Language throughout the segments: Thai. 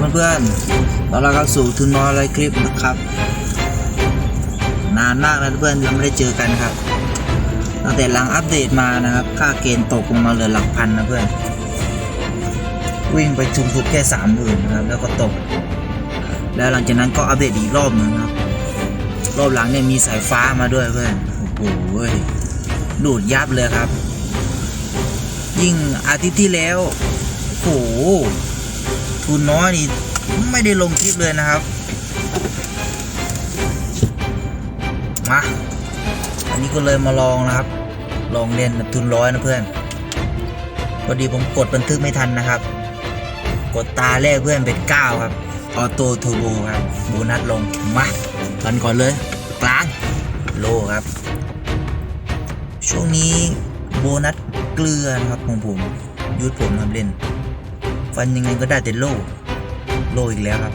ครับเพื่อนๆแล้วเราก็สู่ทุนนอไรคลิปนะครับ นานมากแล้วเพื่อนเราไม่ได้เจอกันครับตั้งแต่หลังอัปเดตมานะครับ ค่าเกณฑ์ตกลงมาเหลือหลักพันนะเพื่อน วิ่งไปจุงสุดแค่สามหมื่นนะครับ แล้วก็ตก แล้วหลังจากนั้นก็อัปเดตอีกรอบหนึ่งครับ รอบหลังเนี่ยมีสายฟ้ามาด้วยเพื่อนโอ้โหดูดยับเลยครับ ยิ่งอาทิตย์ที่แล้วโอ้โห ทุนน้อยนี่ไม่ได้ลงคลิปเลยนะครับ มาอันนี้ก็เลยมาลองนะครับ ลองเล่นทุนร้อยนะเพื่อนพอดีผมกดบันทึกไม่ทันนะครับ กดตาแรกเพื่อนเป็นเก้าครับออโต้ทูโบครับโบนัสลงมากันก่อนเลยกลางโลครับ ช่วงนี้โบนัสเกลือนะครับของผมยุดผมทำเล่น ฟันยังไงก็ได้แต่โล่ โล่อีกแล้วครับ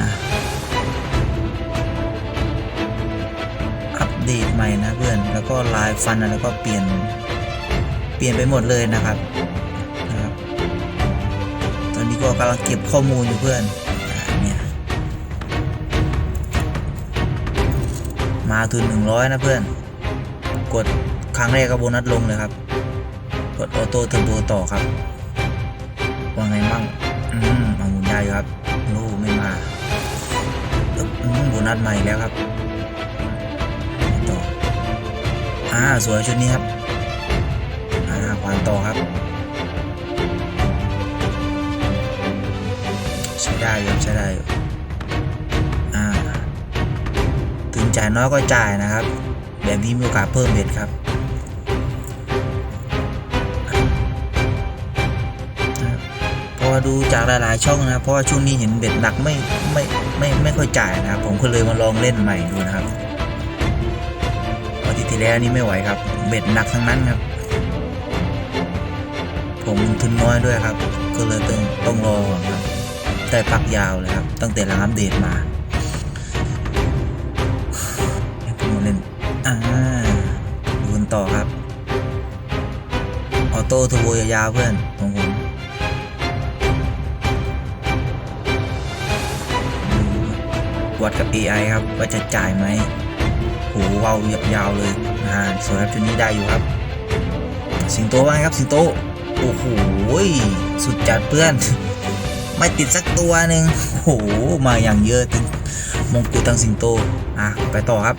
นะอัปเดตใหม่นะเพื่อน แล้วก็ลายฟันอะไรก็เปลี่ยน เปลี่ยนไปหมดเลยนะครับนะครับ ตอนนี้ก็กำลังเก็บข้อมูลอยู่เพื่อนเนี่ยมาทุนหนึ่งร้อยนะเพื่อน กดครั้งแรกก็โบนัสลงเลยครับ ดออโต้เทอร์โบต่อครับว่าไงมั่งอืมมาหมุนได้อยู่ครับโล่ไม่มาอึ๊บอืมโบนัสใหม่แล้วครับต่ออ่าสวยชุดนี้ครับอ่าควานต่อครับใช้ได้อยู่ใช้ได้อยู่อ่าถึงจ่ายน้อยก็จ่ายนะครับ แบบนี้มีโอกาสเพิ่มเบ็ดครับ ดูจากหลายๆ ช่องนะครับเพราะว่าช่วงนี้เห็นเบ็ดหนักไม่ไม่ไม่ไม่ค่อยจ่ายนะครับผมก็เลยมาลองเล่นใหม่ดูนะครับอาทิตย์ที่แล้วนี่ไม่ไหวครับ เบ็ดหนักทั้งนั้นครับ ผมทุนน้อยด้วยครับ ก็เลยต้องต้องรอครับได้พักยาวเลยครับ ตั้งแต่หลังอัปเดตมาผมาเล่นอ่าดูนต่อครับ ออโต้ทูโบยาวเพื่อนของผม วัดกับ AI ครับว่าจะจ่ายไหมโหเว้าวยาวเลยอ่าสวยครับชุดนี้ได้อยู่ครับ สิงโตว่างครับสิงโตโอ้โหสุดจัดเพื่อน ไม่ติดสักตัวหนึ่งโอ้โหมาอย่างเยอะถึงมงกุฎทางสิงโตอะไปต่อครับ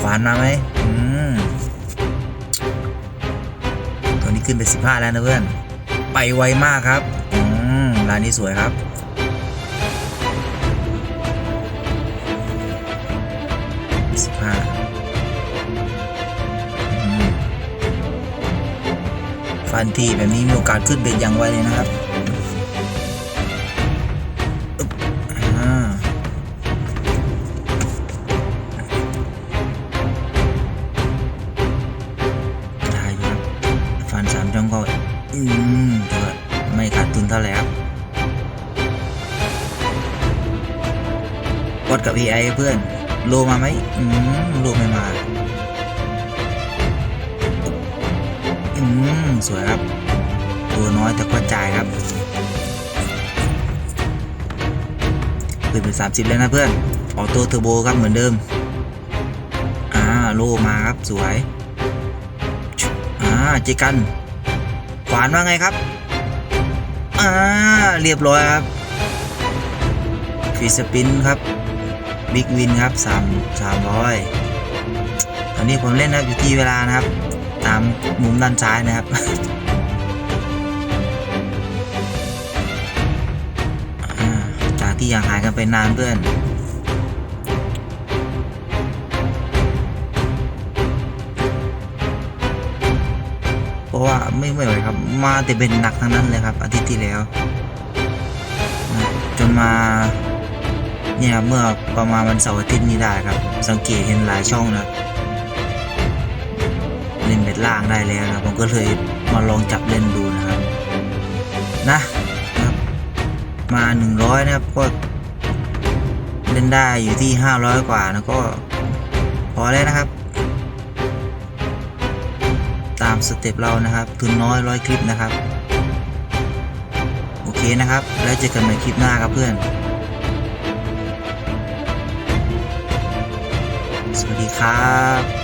ขวานมาไหมอืมตัวนี้ขึ้นไป15 แล้วนะเพื่อน ไปไวมากครับ อืมร้านนี้สวยครับ ฟันทีแบบนี้มีโอกาสขึ้นเป็นอย่างไวเลยนะครับอึ๊บอ่าได้อยู่ครับฟันสามช่องก็อืมแต่ว่าไม่ขาดทุนเท่าไหร่ครับวัดกับ AI เพื่อน โลมาไหมอืมโลไม่มา อืมสวยครับ ตัวน้อยแต่ก็จ่ายครับขึ้นเป็นสามสิบแล้วนะเพื่อน ออโต้เทอร์โบครับเหมือนเดิม อ่าโลมาครับสวย อ่าเจกัน ขวานว่าไงครับ อ่าเรียบร้อยครับฟีสปินครับบิ๊กวินครับสามสามร้อยตอนนี้ผมเล่นนะครับอยู่ที่เวลานะครับ ตามมุมด้านซ้ายนะครับจากที่อย่างหายกันไปนานเพื่อนเพราะว่าไม่ไหวครับ มาแต่เป็นหนักทั้งนั้นเลยครับ อาทิตย์ที่แล้ว จนมาเนี่ยเมื่อประมาณวันเสาร์อาทิตย์นี้ได้ครับ สังเกตเห็นหลายช่องนะ ล่นเบ็ดล่างได้แล้วนะผมก็เลยมาลองจับเล่นดูนะครับนะนะครับมาหนึ่งร้อยนะครับก็เล่นได้อยู่ที่ห้าร้อยกว่านะก็พอแล้วนะครับ ตามสเต็ปเรานะครับ ทุนน้อยร้อยคลิปนะครับ โอเคนะครับ แล้วเจอกันใหม่คลิปหน้าครับเพื่อน สวัสดีครับ